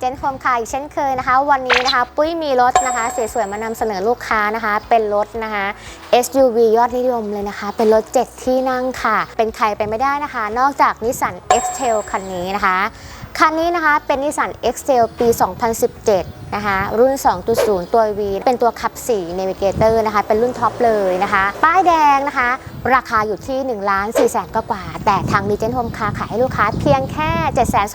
เจนคมค่ะอีกเช่นเคยนะคะ วันนี้นะคะ ปุ้ยมีรถนะคะสวยๆมานำเสนอลูกค้านะคะ เป็นรถนะคะ SUV ยอดนิยมเลยนะคะ เป็นรถ 7 ที่นั่งค่ะ เป็นใครไปไม่ได้นะคะ นอกจากนิสสัน X-Trail คันนี้นะคะ คันนี้นะคะเป็นนิสสัน x อ e l ปี 2017 นะคะ รุ่น 2.0 ตัว V เป็นตัวขับ4 Navigator นะคะ เป็นรุ่นท็อปเลยนะคะ ป้ายแดงนะคะ ราคาอยู่ที่ 1 ล้าน4แสนกว่า แต่ทางมีเจนโฮมคาขายให้ลูกค้าเพียงแค่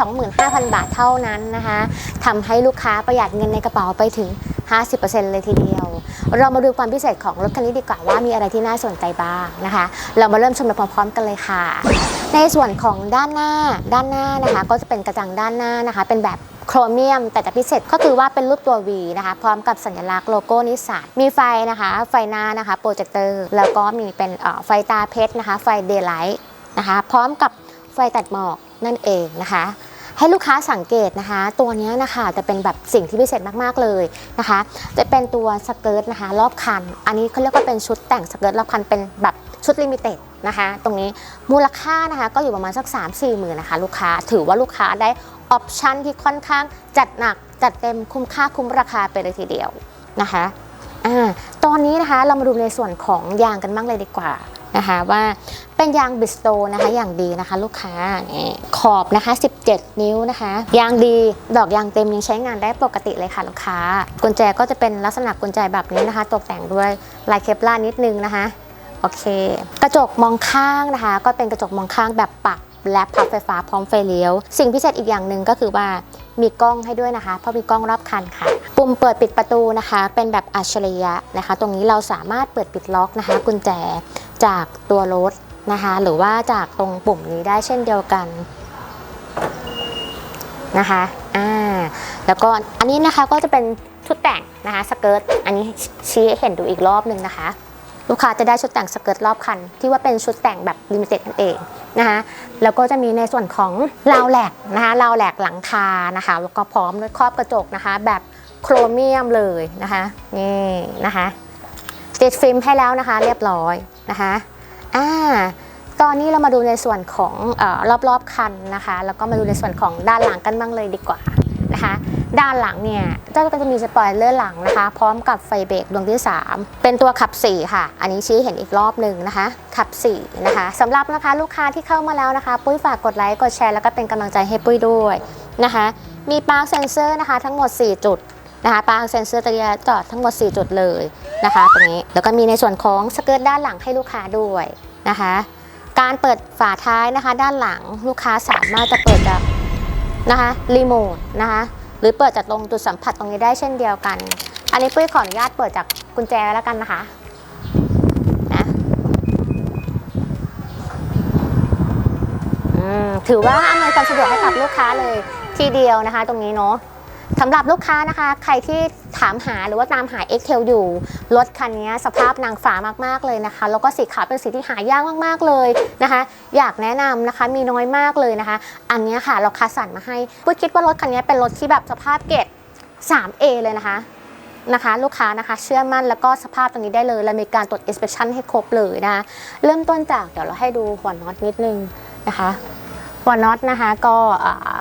725,000 บาทเท่านั้นนะคะทำให้ลูกค้าประหยัดเงินในกระเป๋าไปถึง 50%เลยทีเดียว เรามาดูความพิเศษของรถคันนี้ดีกว่าว่ามีอะไรที่น่าสนใจบ้างนะคะ เรามาเริ่มชมไปพร้อมๆกันเลยค่ะ ในส่วนของด้านหน้าด้านหน้านะคะ ก็จะเป็นกระจังด้านหน้านะคะ เป็นแบบโครเมียม แต่จะพิเศษก็คือว่าเป็นรูปตัว V นะคะ พร้อมกับสัญลักษณ์โลโก้นิสสันมีไฟนะคะ ไฟหน้านะคะโปรเจคเตอร์แล้วก็มีเป็นเอ่อไฟตาเพชรนะคะ ไฟเดย์ไลท์นะคะ พร้อมกับไฟตัดหมอกนั่นเองนะคะ ให้ลูกค้าสังเกตนะคะ ตัวนี้นะคะจะเป็นแบบสิ่งที่พิเศษมากๆเลยนะคะ จะเป็นตัวสเกิร์ตนะคะ รอบคัน อันนี้เขาเรียกว่าเป็นชุดแต่งสเกิร์ตรอบคันเป็นแบบชุดลิมิเต็ดนะคะ ตรงนี้มูลค่านะคะก็อยู่ประมาณสัก 3 4หมื่นนะคะ ลูกค้าถือว่าลูกค้าได้ออปชันที่ค่อนข้างจัดหนักจัดเต็มคุ้มค่าคุ้มราคาไปเลยทีเดียวนะคะอ่าตอนนี้นะคะเรามาดูในส่วนของยางกันบ้างเลยดีกว่า นะคะว่าเป็นยางบิสโตนะคะอย่างดีนะคะ ลูกค้าขอบนะคะ 17 นิ้วนะคะยางดีดอกยางเต็มยังใช้งานได้ปกติเลยค่ะลูกค้า กุญแจก็จะเป็นลักษณะกุญแจแบบนี้นะคะ ตกแต่งด้วยลายเคปลาร์นิดนึงนะคะโอเค กระจกมองข้างนะคะ ก็เป็นกระจกมองข้างแบบปรับและพับไฟฟ้าพร้อมไฟเลี้ยว สิ่งพิเศษอีกอย่างหนึ่งก็คือว่ามีกล้องให้ด้วยนะคะ เพราะมีกล้องรอบคันค่ะ ปุ่มเปิดปิดประตูนะคะ เป็นแบบอัจฉริยะนะคะ ตรงนี้เราสามารถเปิดปิดล็อกนะคะ กุญแจ จากตัวรถนะคะ หรือว่าจากตรงปุ่มนี้ได้เช่นเดียวกันนะคะอ่าแล้วก็อันนี้นะคะก็จะเป็นชุดแต่งนะคะสเกิร์ตอันนี้ชี้ให้เห็นดูอีกรอบหนึ่งนะคะ ลูกค้าจะได้ชุดแต่งสเกิร์ตรอบคัน ที่ว่าเป็นชุดแต่งแบบลิมิเต็ดนั่นเองนะคะแล้วก็จะมีในส่วนของราวแหลกนะคะราวแหลกหลังคานะคะแล้วก็พร้อมด้วยครอบกระจกนะคะ แบบโครเมียมเลยนะคะนี่นะคะติดฟิล์มให้แล้วนะคะ เรียบร้อย นะคะอ่าตอนนี้เรามาดูในส่วนของเออรอบๆคันนะคะแล้วก็มาดูในส่วนของด้านหลังกันบ้างเลยดีกว่านะคะด้านหลังเนี่ยเจ้าก็จะมีสปอยเลอร์หลังนะคะ พร้อมกับไฟเบรกดวงที่ 3 เป็นตัวขับ 4 ค่ะ อันนี้ชี้เห็นอีกรอบหนึ่งนะคะ ขับ 4 นะคะสำหรับนะคะลูกค้าที่เข้ามาแล้วนะคะ ปุ้ยฝากกดไลค์กดแชร์แล้วก็เป็นกำลังใจให้ปุ้ยด้วยนะคะ มีปาร์คเซนเซอร์นะคะทั้งหมด 4 จุดนะคะปาร์คเซนเซอร์จะจอดทั้งหมด 4 จุดเลย นะคะ ตรงนี้แล้วก็มีในส่วนของสเกิร์ตด้านหลังให้ลูกค้าด้วยนะคะ การเปิดฝาท้ายนะคะ ด้านหลังลูกค้าสามารถจะเปิดจากนะคะรีโมทนะคะหรือเปิดจากตรงจุดสัมผัสตรงนี้ได้เช่นเดียวกัน อันนี้ปุ้ยขออนุญาตเปิดจากกุญแจแล้วกันนะคะนะอืมถือว่าอำนวยความสะดวกให้กับลูกค้าเลยทีเดียวนะคะ ตรงนี้เนาะ สำหรับลูกค้านะคะ ใครที่ถามหาหรือว่าตามหา x t a i l อยู่ รถคันนี้สภาพนางฟ้ามากๆเลยนะคะ แล้วก็สีขาวเป็นสีที่หายากมากๆเลยนะคะ อยากแนะนำนะคะมีน้อยมากเลยนะคะ อันนี้ค่ะเราคัดสรรมาให้ปุ้ยคิดว่ารถคันนี้เป็นรถที่แบบสภาพเกรด 3A เลยนะคะนะคะลูกค้านะคะเชื่อมั่นแล้วก็สภาพตรงนี้ได้เลยเรามีการตรวจ inspection ให้ครบเลยนะคะเริ่มต้นจากเดี๋ยวเราให้ดูหัวน็อตนิดนึงนะคะ หัวน็อตนะคะก็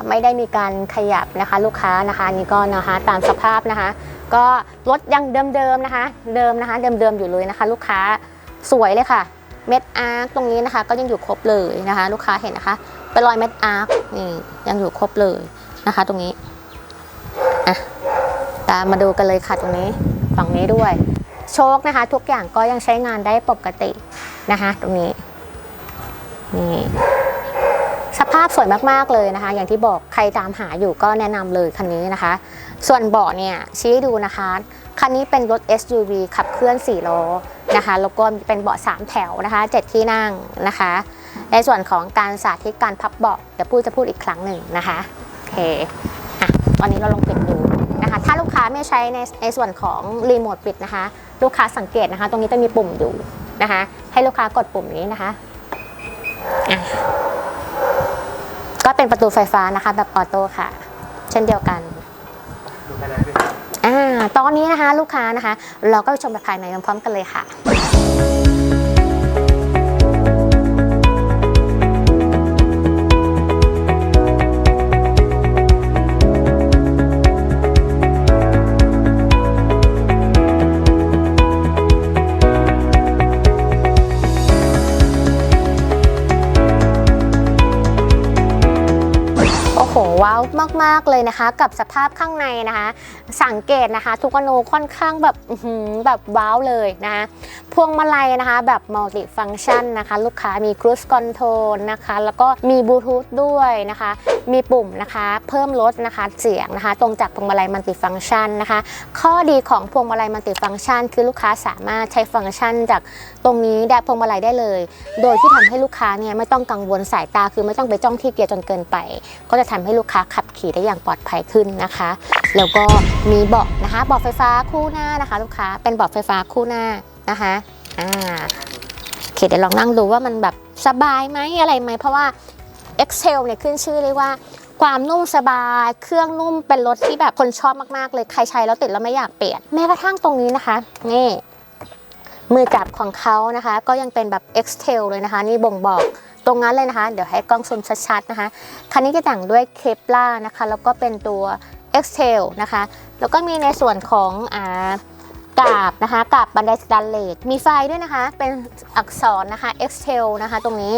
ไม่ได้มีการขยับนะคะ ลูกค้านะคะนนี่ก็นะคะตามสภาพนะคะ ก็รถยังเดิมๆนะคะ เดิมนะคะ เดิมๆอยู่เลยนะคะ ลูกค้าสวยเลยค่ะเม็ดอาร์ตรงนี้นะคะ ก็ยังอยู่ครบเลยนะคะ ลูกค้าเห็นนะคะเป็นรอยเม็ดอาร์ตนี่ยังอยู่ครบเลยนะคะ ตรงนี้อะตามมาดูกันเลยค่ะตรงนี้ฝั่งนี้ด้วย โชคนะคะ ทุกอย่างก็ยังใช้งานได้ปกตินะคะ ตรงนี้นี่ สภาพสวยมากๆเลยนะคะ อย่างที่บอกใครตามหาอยู่ก็แนะนำเลยคันนี้นะคะ ส่วนเบาะเนี่ยชี้ให้ดูนะคะ คันนี้เป็นรถ SUV ขับเคลื่อน 4 ล้อนะคะ แล้วก็เป็นเบาะ 3 แถวนะคะ 7 ที่นั่งนะคะ ในส่วนของการสาธิตการพับเบาะเดี๋ยวพูดจะพูดอีกครั้งหนึ่งนะคะโอเคอะตอนนี้เราลองปิดดูนะคะ ถ้าลูกค้าไม่ใช้ในในส่วนของรีโมทปิดนะคะ ลูกค้าสังเกตนะคะ ตรงนี้จะมีปุ่มอยู่นะคะ ให้ลูกค้ากดปุ่มนี้นะคะอะ เป็นประตูไฟฟ้านะคะแบบออโต้ค่ะ เช่นเดียวกันดูภายในด้วยอ่าตอนนี้นะคะลูกค้านะคะ เราก็ไปชมแบบภายในพร้อมๆกันเลยค่ะ ว้าวมากๆเลยนะคะ กับสภาพข้างในนะคะ สังเกตนะคะ ทุกอนูค่อนข้างแบบแบบว้าวเลยนะคะพวงมาลัยนะคะ แบบมัลติฟัง c t ชันนะคะ ลูกค้ามี cruise control นะคะ แล้วก็มีบลูทูธด้วยนะคะ มีปุ่มนะคะ เพิ่มลดนะคะเสียงนะคะ ตรงจากพวงมาลัยมัลติฟัง c t ชันนะคะ ข้อดีของพวงมาลัยมัลติฟัง c t ชัน คือลูกค้าสามารถใช้ฟังก์ชันจากตรงนี้ได้พวงมาลัยได้เลย โดยที่ทำให้ลูกค้าเนี่ยไม่ต้องกังวลสายตาคือไม่ต้องไปจ้องที่เกียร์จนเกินไป ก็จะทำให้ลูกค้าขับขี่ได้อย่างปลอดภัยขึ้นนะคะ แล้วก็มีเบาะนะคะเบาะไฟฟ้าคู่หน้านะคะ ลูกค้าเป็นเบาะไฟฟ้าคู่หน้านะคะอ่าโอเคเดี๋ยวลองนั่งดูว่ามันแบบสบายไหมอะไรไหมเพราะว่า Excel เนี่ยขึ้นชื่อเลยว่าความนุ่มสบาย เครื่องนุ่มเป็นรถที่แบบคนชอบมากๆเลยใครใช้แล้วติดแล้วไม่อยากเปลี่ยนแม้กระทั่งตรงนี้นะคะนี่มือจับของเขานะคะ ก็ยังเป็นแบบ Excel เลยนะคะ นี่บ่งบอก ตรงนั้นเลยนะคะ เดี๋ยวให้กล้องซูมชัดๆนะคะ คันนี้จะแต่งด้วยเคปลานะคะ แล้วก็เป็นตัว Excel นะคะ แล้วก็มีในส่วนของอ่ากาบนะคะกาบบันไดสแตนเลสมีไฟด้วยนะคะ เป็นอักษรนะคะ Excel นะคะ ตรงนี้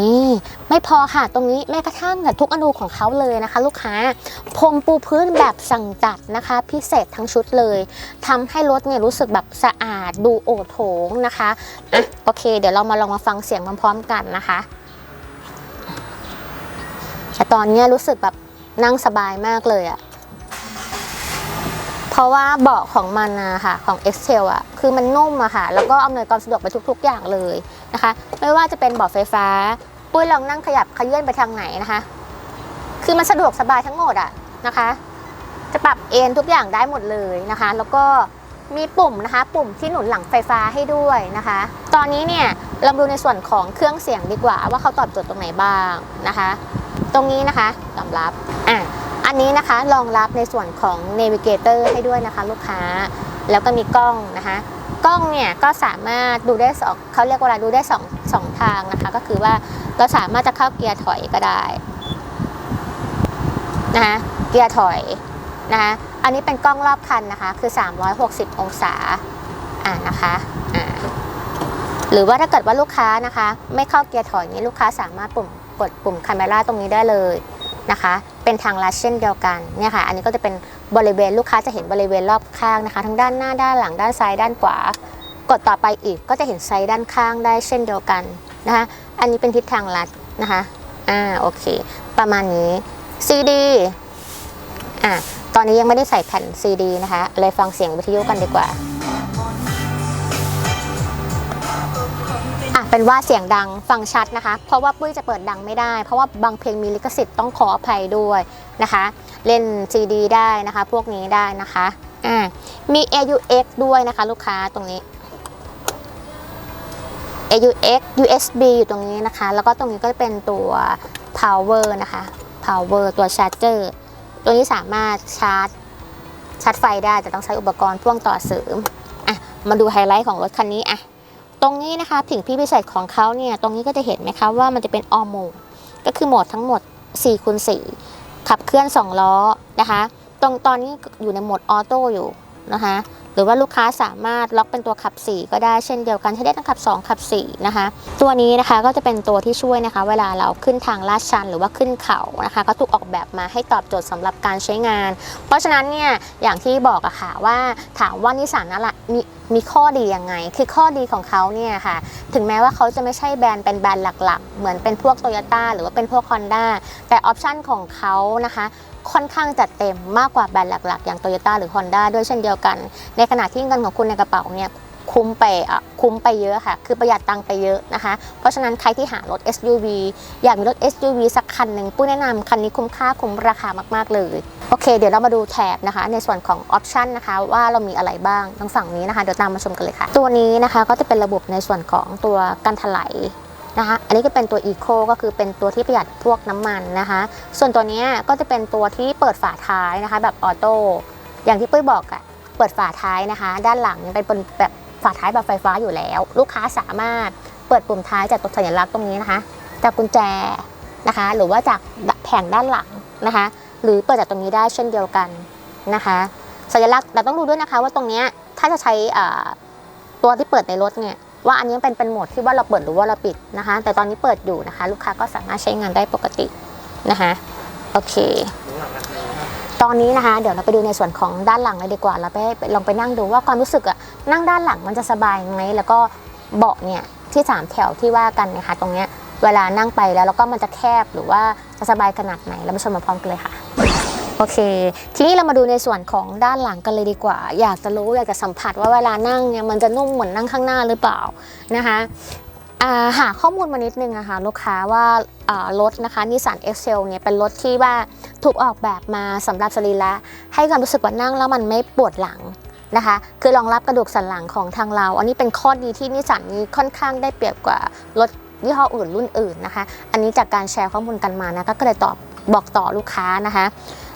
นี่ไม่พอค่ะตรงนี้แม้กระทั่งกับทุกอนูของเขาเลยนะคะ ลูกค้าพรมปูพื้นแบบสั่งจัดนะคะ พิเศษทั้งชุดเลยทำให้รถเนี่ยรู้สึกแบบสะอาดดูโอโถงนะคะอะโอเค เดี๋ยวเรามาลองมาฟังเสียงพร้อมๆกันนะคะแต่ตอนนี้รู้สึกแบบนั่งสบายมากเลยอะเพราะว่าเบาะของมันนะค่ะของ Excel อะคือมันนุ่มอะค่ะ แล้วก็อำนวยความสะดวกไปทุก ๆ อย่างเลย นะคะ ไม่ว่าจะเป็นเบาะไฟฟ้า ปุ้ยลองนั่งขยับขยื่นไปทางไหนนะคะ คือมันสะดวกสบายทั้งหมดอะนะคะ จะปรับเอนทุกอย่างได้หมดเลยนะคะ แล้วก็มีปุ่มนะคะ ปุ่มที่หนุนหลังไฟฟ้าให้ด้วยนะคะ ตอนนี้เนี่ยเราดูในส่วนของเครื่องเสียงดีกว่า ว่าเขาตอบโจทย์ตรงไหนบ้างนะคะ ตรงนี้นะคะยอมรับอะอันนี้นะคะรองรับในส่วนของ Navigator ให้ด้วยนะคะ ลูกค้า แล้วก็มีกล้องนะคะ กล้องเนี่ยก็สามารถดูได้สองเขาเรียกว่าอะไรดูได้สองสองทางนะคะ ก็คือว่าเราสามารถจะเข้าเกียร์ถอยก็ได้นะคะเกียร์ถอยนะคะอันนี้เป็นกล้องรอบคันนะคะ คือ 360 องศาอ่านะคะอ่าหรือว่าถ้าเกิดว่าลูกค้านะคะ ไม่เข้าเกียร์ถอยนี้ลูกค้าสามารถปุ่มกดปุ่มคาเมราตรงนี้ได้เลย นะคะ เป็นทางลัดเช่นเดียวกันเนี่ยค่ะ อันนี้ก็จะเป็นบริเวณลูกค้าจะเห็นบริเวณรอบข้างนะคะ ทั้งด้านหน้าด้านหลังด้านซ้ายด้านขวากดต่อไปอีกก็จะเห็นไซด์ด้านข้างได้เช่นเดียวกันนะคะ อันนี้เป็นทิศทางลัดนะคะอ่าโอเค ประมาณนี้ CD อะตอนนี้ยังไม่ได้ใส่แผ่น CD นะคะ เลยฟังเสียงวิทยุกันดีกว่า เป็นว่าเสียงดังฟังชัดนะคะ เพราะว่าปุ้ยจะเปิดดังไม่ได้ เพราะว่าบางเพลงมีลิขสิทธิ์ต้องขออภัยด้วยนะคะ เล่น CD ได้นะคะ พวกนี้ได้นะคะอ่ามี AUX ด้วยนะคะ ลูกค้าตรงนี้ AUX USB อยู่ตรงนี้นะคะ แล้วก็ตรงนี้ก็เป็นตัว power นะคะ power ตัว charger ตัวนี้สามารถชาร์จชาร์จไฟได้แต่ต้องใช้อุปกรณ์พ่วงต่อเสริมอะมาดูไฮไลท์ของรถคันนี้อะ ตรงนี้นะคะถึงพี่พิเศษของเขาเนี่ยตรงนี้ก็จะเห็นไหมคะว่ามันจะเป็นออโมก็คือโหมดทั้งหมด4คูณ4ขับเคลื่อน 2 ล้อนะคะ ตรงตอนนี้อยู่ในโหมดออโต้อยู่นะคะหรือว่าลูกค้าสามารถล็อกเป็นตัวขับ 4 ก็ได้เช่นเดียวกันใช้ได้ทั้งขับ 2 ขับ 4 นะคะ ตัวนี้นะคะก็จะเป็นตัวที่ช่วยนะคะ เวลาเราขึ้นทางลาดชันหรือว่าขึ้นเขานะคะ ก็ถูกออกแบบมาให้ตอบโจทย์สำหรับการใช้งาน เพราะฉะนั้นเนี่ยอย่างที่บอกอะค่ะว่าถามว่านิสสันนั่นแหละมีข้อดียังไง คือข้อดีของเขาเนี่ยค่ะ ถึงแม้ว่าเขาจะไม่ใช่แบรนด์เป็นแบรนด์หลักๆ เหมือนเป็นพวกโตโยต้าหรือว่าเป็นพวก Honda แต่ออปชันของเขานะคะค่อนข้างจัดเต็มมากกว่าแบรนด์หลักๆ อย่าง Toyota หรือ Honda ด้วยเช่นเดียวกัน ในขณะที่เงินของคุณในกระเป๋าเนี่ย คุ้มไปอะคุ้มไปเยอะค่ะ คือประหยัดตังค์ไปเยอะนะคะ เพราะฉะนั้นใครที่หารถ SUV อยากมีรถ SUV สักคันหนึ่งปุ้ยแนะนำคันนี้คุ้มค่าคุ้มราคามากๆเลย โอเค เดี๋ยวเรามาดูแถบนะคะ ในส่วนของออปชันนะคะว่าเรามีอะไรบ้างทางฝั่งนี้นะคะ เดี๋ยวตามมาชมกันเลยค่ะ ตัวนี้นะคะก็จะเป็นระบบในส่วนของตัวกันถลายนะคะ อันนี้ก็เป็นตัว Eco ก็คือเป็นตัวที่ประหยัดพวกน้ำมันนะคะ ส่วนตัวนี้ก็จะเป็นตัวที่เปิดฝาท้ายนะคะ แบบออโต้ อย่างที่ปุ้ยบอกอะเปิดฝาท้ายนะคะ ด้านหลังเป็นแบบ ฝาท้ายแบบไฟฟ้าอยู่แล้ว ลูกค้าสามารถเปิดปุ่มท้ายจากตัวสัญลักษณ์ตรงนี้นะคะ จากกุญแจนะคะ หรือว่าจากแผงด้านหลังนะคะ หรือเปิดจากตรงนี้ได้เช่นเดียวกันนะคะ สัญลักษณ์เราต้องดูด้วยนะคะว่าตรงนี้ถ้าจะใช้ตัวที่เปิดในรถเนี่ยว่าอันนี้เป็นเป็นโหมดที่ว่าเราเปิดหรือว่าเราปิดนะคะ แต่ตอนนี้เปิดอยู่นะคะ ลูกค้าก็สามารถใช้งานได้ปกตินะคะโอเค ตอนนี้นะคะเดี๋ยวเราไปดูในส่วนของด้านหลังเลยดีกว่า เราไปลองไปนั่งดูว่าความรู้สึกอะนั่งด้านหลังมันจะสบายไหมแล้วก็เบาะเนี่ยที่สามแถวที่ว่ากันนะคะตรงเนี้ยเวลานั่งไปแล้วแล้วก็มันจะแคบหรือว่าจะสบายขนาดไหนเราไปชมมาพร้อมกันเลยค่ะโอเค ทีนี้เรามาดูในส่วนของด้านหลังกันเลยดีกว่า อยากจะรู้อยากจะสัมผัสว่าเวลานั่งเนี่ยมันจะนุ่มเหมือนนั่งข้างหน้าหรือเปล่านะคะาหาข้อมูลมานิดนึงนะคะลูกค้าว่ารถนะคะนิสสันเอ็กเซลเนี่ยเป็นรถที่ว่า ถูกออกแบบมาสำหรับสรีระให้ความรู้สึกว่านั่งแล้วมันไม่ปวดหลังนะคะ คือรองรับกระดูกสันหลังของทางเรา อันนี้เป็นข้อดีที่นิสสันนี้ค่อนข้างได้เปรียบกว่ารถยี่ห้ออื่นรุ่นอื่นนะคะ อันนี้จากการแชร์ข้อมูลกันมานะคะก็เลยตอบบอกต่อลูกค้านะคะ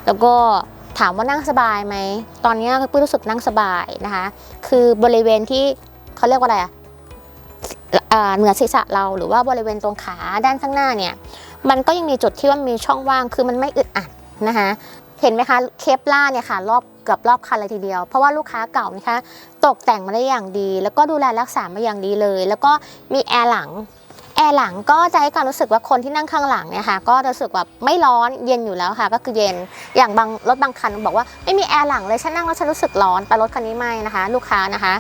แล้วก็ถามว่านั่งสบายไหม ตอนนี้ปุ้รู้สึกนั่งสบายนะคะ คือบริเวณที่เขาเรียกว่าอะไรอะอ่าเหนือศีรษะเราหรือว่าบริเวณตรงขาด้านข้างหน้าเนี่ย มันก็ยังมีจุดที่ว่ามีช่องว่าง คือมันไม่อึดอัด นะคะเห็นไหมคะเคปล่าเนี่ยค่ะรอบเกือบรอบคันเลยทีเดียว เพราะว่าลูกค้าเก่านะคะตกแต่งมาได้อย่างดี แล้วก็ดูแลรักษามาอย่างดีเลย แล้วก็มีแอร์หลังแอร์หลังก็จะให้ความรู้สึกว่าคนที่นั่งข้างหลังเนี่ยค่ะก็รู้สึกว่าไม่ร้อนเย็นอยู่แล้วค่ะ ก็คือเย็นอย่างบางรถบางคันบอกว่าไม่มีแอร์หลังเลยฉันนั่งแล้วฉันรู้สึกร้อนแต่รถคันนี้ไม่นะคะ ลูกค้านะคะ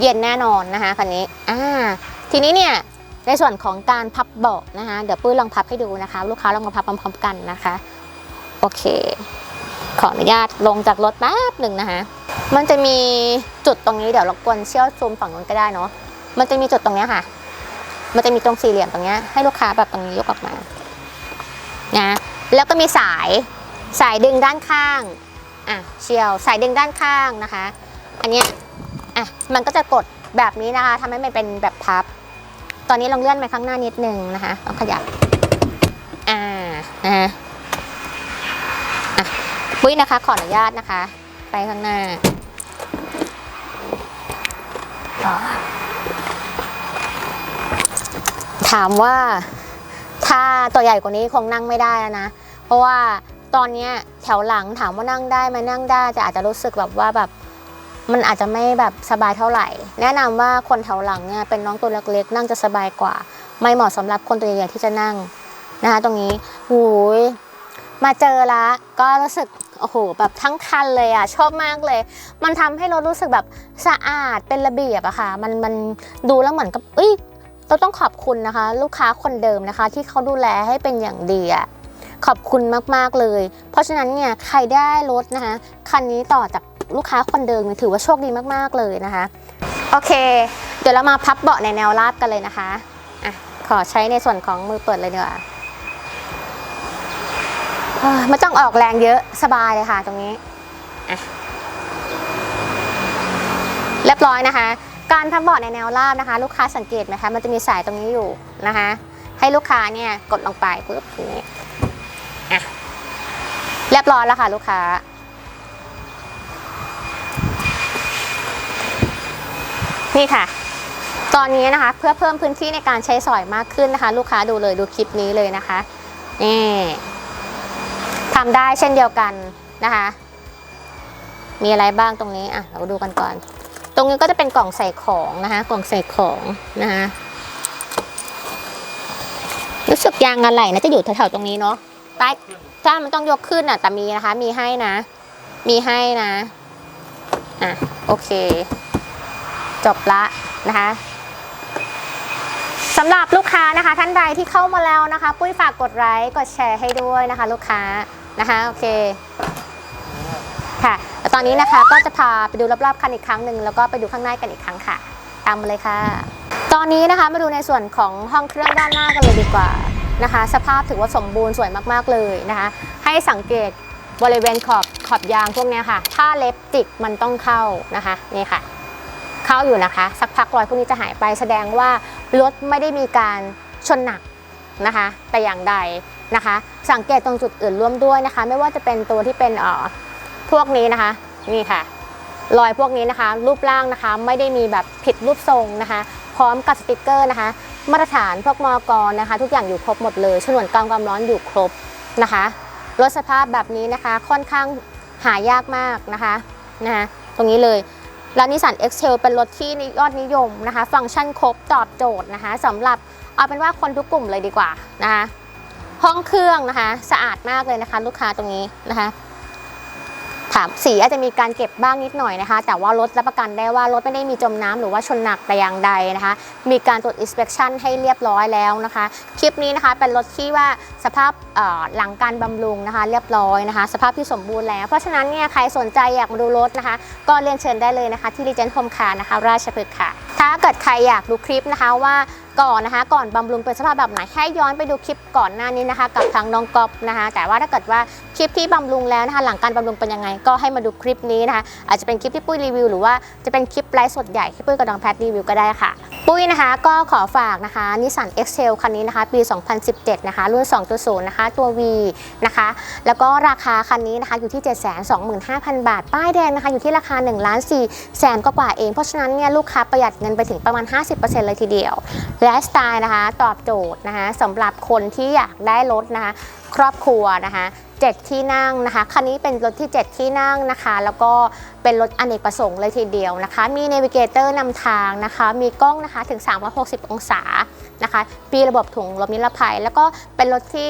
เย็นแน่นอนนะคะคันนี้อ่าทีนี้เนี่ยในส่วนของการพับเบาะนะคะ เดี๋ยวปุ้ยลองพับให้ดูนะคะ ลูกค้าลองมาพับพร้อมๆกันนะคะ โอเค ขออนุญาตลงจากรถแป๊บหนึ่งนะคะ มันจะมีจุดตรงนี้เดี๋ยวเรบกวนเชี่ยวซูมฝั่งนู้นก็ได้เนาะ มันจะมีจุดตรงนี้ค่ะ มันจะมีตรงสี่เหลี่ยมตรงนี้ให้ลูกค้าแบบตรงนี้ยกออกมา นะ แล้วก็มีสาย สายดึงด้านข้าง อะ เชี่ยว สายดึงด้านข้างนะคะ อันเนี้ย อะ มันก็จะกดแบบนี้นะคะทำให้มันเป็นแบบพับ ตอนนี้ลองเลื่อนไปข้างหน้านิดนึงนะคะลองขยับ อ่า นะ ปุ้ยนะคะ ขออนุญาตนะคะ ไปข้างหน้าถามว่าถ้าตัวใหญ่กว่านี้คงนั่งไม่ได้แล้วนะ เพราะว่าตอนเนี้ยแถวหลังถามว่านั่งได้ไหมนั่งได้แต่อาจจะรู้สึกแบบว่าแบบมันอาจจะไม่แบบสบายเท่าไหร่ แนะนำว่าคนแถวหลังเนี่ยเป็นน้องตัวเล็กๆนั่งจะสบายกว่า ไม่เหมาะสำหรับคนตัวใหญ่ๆที่จะนั่งนะคะ ตรงนี้หูยมาเจอละก็รู้สึก โอ้โหแบบทั้งคันเลยอะชอบมากเลย มันทำให้รถรู้สึกแบบสะอาดเป็นระเบียบอะค่ะ มันมันดูแล้วเหมือนกับเอ้ยเราต้องขอบคุณนะคะ ลูกค้าคนเดิมนะคะ ที่เขาดูแลให้เป็นอย่างดีอะขอบคุณมากๆเลย เพราะฉะนั้นเนี่ยใครได้รถนะคะคันนี้ต่อจากลูกค้าคนเดิมเนี่ยถือว่าโชคดีมากๆเลยนะคะ โอเค เดี๋ยวเรามาพับเบาะในแนวราบกันเลยนะคะอะขอใช้ในส่วนของมือเปิดเลยดีกว่า ไม่ต้องออกแรงเยอะสบายเลยค่ะตรงนี้เรียบร้อยนะคะ การพับเบาะในแนวราบนะคะ ลูกค้าสังเกตไหมคะมันจะมีสายตรงนี้อยู่นะคะ ให้ลูกค้าเนี่ยกดลงไปปุ๊บอย่างนี้อะเรียบร้อยแล้วค่ะ ลูกค้านี่ค่ะ ตอนนี้นะคะ เพื่อเพิ่มพื้นที่ในการใช้สอยมากขึ้นนะคะ ลูกค้าดูเลยดูคลิปนี้เลยนะคะนี่ ทำได้เช่นเดียวกันนะคะ มีอะไรบ้างตรงนี้อะเราดูกันก่อน ตรงนี้ก็จะเป็นกล่องใส่ของนะคะ กล่องใส่ของนะคะรู้สึกยางอะไหล่นะจะอยู่แถวๆตรงนี้เนาะใต้ถ้ามันต้องยกขึ้นอะแต่มีนะคะ มีให้นะ มีให้นะอะโอเค จบละนะคะสำหรับลูกค้านะคะ ท่านใดที่เข้ามาแล้วนะคะ ปุ้ยฝากกดไลค์กดแชร์ให้ด้วยนะคะ ลูกค้า นะคะโอเคค่ะตอนนี้นะคะก็จะพาไปดูรอบๆคันอีกครั้งหนึ่งแล้วก็ไปดูข้างในกันอีกครั้งค่ะ ตามมาเลยค่ะ ตอนนี้นะคะมาดูในส่วนของห้องเครื่องด้านหน้ากันเลยดีกว่านะคะ สภาพถือว่าสมบูรณ์สวยมากๆเลยนะคะ ให้สังเกตบริเวณขอบขอบยางพวกนี้ค่ะ ถ้าเล็บจิกมันต้องเข้านะคะนี่ค่ะ เข้าอยู่นะคะ สักพักรอยพวกนี้จะหายไปแสดงว่ารถไม่ได้มีการชนหนัก นะคะ แต่อย่างใดนะคะ สังเกตตรงจุดอื่นร่วมด้วยนะคะ ไม่ว่าจะเป็นตัวที่เป็นเอ่อพวกนี้นะคะ นี่ค่ะ รอยพวกนี้นะคะ รูปร่างนะคะ ไม่ได้มีแบบผิดรูปทรงนะคะ พร้อมกับสติกเกอร์นะคะ มาตรฐานพวกมอกรนะคะ ทุกอย่างอยู่ครบหมดเลยฉนวนกลางความร้อนอยู่ครบนะคะรถสภาพแบบนี้นะคะ ค่อนข้างหายากมากนะคะนะคะตรงนี้เลยแล้วนิสสัน X-Trail เป็นรถที่ยอดนิยมนะคะ ฟังก์ชันครบตอบโจทย์นะคะสำหรับ เอาเป็นว่าคนทุกกลุ่มเลยดีกว่านะคะห้องเครื่องนะคะสะอาดมากเลยนะคะ ลูกค้าตรงนี้นะคะถามสีอาจจะมีการเก็บบ้างนิดหน่อยนะคะ แต่ว่ารถรับประกันได้ว่ารถไม่ได้มีจมน้ำหรือว่าชนหนักแต่อย่างใดนะคะ มีการตรวจ inspection ให้เรียบร้อยแล้วนะคะ คลิปนี้นะคะเป็นรถที่ว่าสภาพหลังการบำรุงนะคะ เรียบร้อยนะคะ สภาพที่สมบูรณ์แล้ว เพราะฉะนั้นเนี่ยใครสนใจอยากมาดูรถนะคะ ก็เรียนเชิญได้เลยนะคะ ที่ Regent Home Car นะคะ ราชพฤกษ์ค่ะ ถ้าเกิดใครอยากดูคลิปนะคะว่า ก่อนนะคะ ก่อนบำรุงเป็นสภาพแบบไหนให้ย้อนไปดูคลิปก่อนหน้านี้นะคะ กับทางน้องก๊อฟนะคะ แต่ว่าถ้าเกิดว่า คลิปที่บำรุงแล้วนะคะหลังการบำรุงเป็นยังไง ก็ให้มาดูคลิปนี้นะคะอาจจะเป็นคลิปที่ปุ้ยรีวิวหรือว่าจะเป็นคลิปไลฟ์สดใหญ่ที่ปุ้ยกับน้องแพทรีวิวก็ได้ค่ะ ปุ้ยนะคะก็ขอฝากนะคะนิสสัน Excel คันนี้นะคะปี 2017 นะคะรุ่น 2.0 นะคะตัว V นะคะแล้วก็ราคาคันนี้นะคะอยู่ที่ 725,000 บาท ป้ายแดงนะคะอยู่ที่ราคา1ล้าน4แสนกว่าเอง เพราะฉะนั้นเนี่ยลูกค้าประหยัดเงินไปถึงประมาณ 50%เลยทีเดียวไลฟ์สไตล์นะคะตอบโจทย์นะคะสำหรับคนที่อยากได้รถนะคะครอบครัวนะคะ 7 ที่นั่งนะคะ คันนี้เป็นรถที่ 7 ที่นั่งนะคะ แล้วก็เป็นรถอเนกประสงค์เลยทีเดียวนะคะ มีเนวิเกเตอร์นำทางนะคะ มีกล้องนะคะถึง 360 องศานะคะ มีระบบถุงลมนิรภัย แล้วก็เป็นรถที่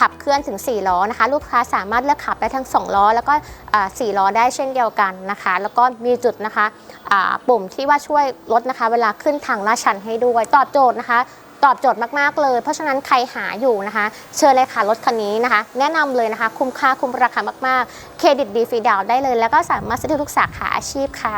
ขับเคลื่อนถึง 4 ล้อนะคะ ลูกค้าสามารถเลือกขับได้ทั้ง 2 ล้อ แล้วก็เอ่อ4ล้อได้เช่นเดียวกันนะคะ แล้วก็มีจุดนะคะปุ่มที่ว่าช่วยลดนะคะ เวลาขึ้นทางลาดชันให้ด้วย ตอบโจทย์นะคะ ตอบโจทย์มากๆเลย เพราะฉะนั้นใครหาอยู่นะคะ เชิญเลยค่ะรถคันนี้นะคะ แนะนำเลยนะคะ คุ้มค่าคุ้มราคามากๆ เครดิตดีฟรีดาวได้เลย แล้วก็สามารถซื้อทุกสาขาอาชีพค่ะ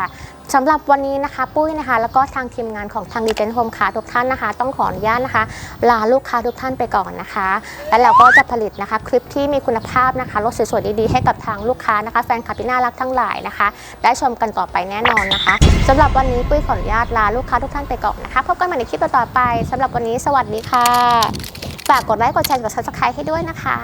สำหรับวันนี้นะคะปุ้ยนะคะ แล้วก็ทางทีมงานของทางดีเจนโฮมค่ะทุกท่านนะคะ ต้องขออนุญาตนะคะ ลาลูกค้าทุกท่านไปก่อนนะคะ แล้วเราก็จะผลิตนะคะ คลิปที่มีคุณภาพนะคะรถสวยๆดีๆให้กับทางลูกค้านะคะ แฟนคลับที่น่ารักทั้งหลายนะคะ ได้ชมกันต่อไปแน่นอนนะคะสำหรับวันนี้ปุ้ยขออนุญาตลาลูกค้าทุกท่านไปก่อนนะคะพบกันใหม่ในคลิปต่อไปสำหรับวันนี้สวัสดีค่ะฝากกดไลค์กดแชร์กด subscribe ให้ด้วยนะคะ